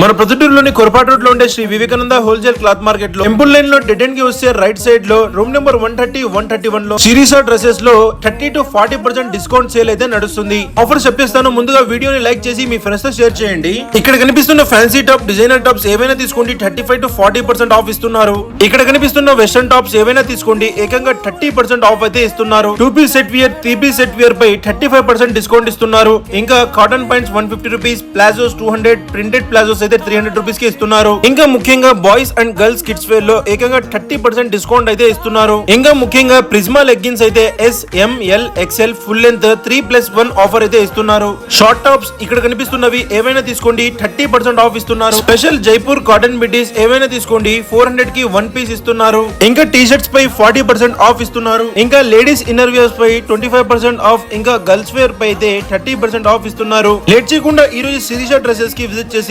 మన ప్రొద్దుటూరులోని కొరపాటు రోడ్లో ఉండే శ్రీ వివేకానంద హోల్సేల్ క్లాత్ మార్కెట్లో టెంపుల్ లైన్లో డెడ్ ఎండ్కి వస్తే రైట్ సైడ్లో room number one thirty one thirty వన్లో Sirisha డ్రెస్సెస్లో thirty to forty percent discount sale అయితే నడుస్తుంది. ఆఫర్ చెప్పేస్తాను ముందుగా వీడియోని లైక్ చేసి మీ ఫ్రెండ్స్తో షేర్ చేయండి. ఇక్కడ కనిపిస్తున్న ఫ్యాన్సీ టాప్ డిజైనర్ టాప్స్ ఏవైనా తీసుకోండి. Thirty five to forty percent off ఇస్తున్నారు. ఇక్కడ కనిపిస్తున్న వెస్టర్న్ టాప్స్ ఏవైనా తీసుకోండి. ఏకంగా థర్టీ పర్సెంట్ ఆఫ్ అయితే ఇస్తున్నారు. Two piece set wear three piece set wear పై థర్టీ ఫైవ్ పర్సెంట్ డిస్కౌంట్ ఇస్తున్నారు. ఇంకా cotton pants one fifty rupees palazzos two hundred printed palazzos అయితే త్రీ హండ్రెడ్ రూపీస్కి ఇస్తున్నారు. ఇంకా ముఖ్యంగా బాయ్స్ అండ్ గర్ల్స్ కిడ్స్ వేర్లో ఏకంగా థర్టీ పర్సెంట్ డిస్కౌంట్ అయితే ఇస్తున్నారు. ఇంకా ముఖ్యంగా ప్రిజ్మా లెగ్గిన్స్ అయితే S M L XL full length three plus one offer అయితే ఇస్తున్నారు. షార్ట్ టాప్స్ ఇక్కడ కనిపిస్తున్నవి ఏవైనా తీసుకోండి థర్టీ పర్సెంట్ ఆఫ్ ఇస్తున్నారు. స్పెషల్ జైపూర్ కాటన్ బిటీస్ ఏవైనా తీసుకోండి ఫోర్ హండ్రెడ్కి వన్ పీస్ ఇస్తున్నారు. ఇంకా టీ షర్ట్స్ పై ఫార్టీ పర్సెంట్ ఆఫ్ ఇస్తున్నారు. ఇంకా లేడీస్ ఇన్నర్ వేర్స్ పై ట్వంటీ ఫైవ్ పర్సెంట్ ఆఫ్ ఇంకా గర్ల్స్ వేర్ పై అయితే థర్టీ పర్సెంట్ ఆఫ్ ఇస్తున్నారు. లేట్ చేయకుండా ఈ రోజు సిరీషా డ్రెస్సెస్కి విజిట్ చేసి